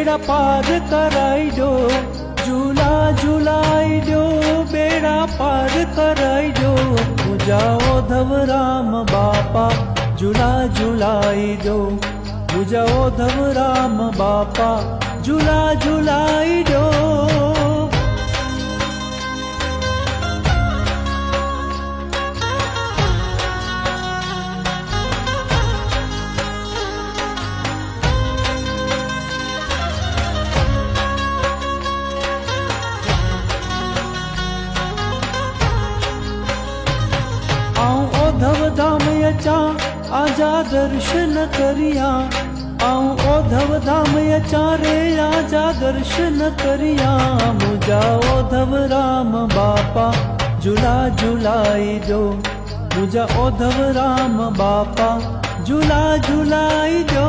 બેડા પાર કરાઈ દો, ઝૂલા ઝુલાઈ દો, બેડા પાર કરાઈ દો. પૂજાઓ ધવરામ બાપા, ઝૂલા ઝુલાઈ દો. પૂજાઓ ધવરામ બાપા, ઝૂલા ઝુલાઈ દો. आऊँ धाम अचां आजा दर्शन करिया। आओ ओ धव धाम अचां रे आजा दर्शन करिया। मुझा ओधव राम बापा जुला झुलाई जो मुझा ओधव राम बापा जुला जुलाई जो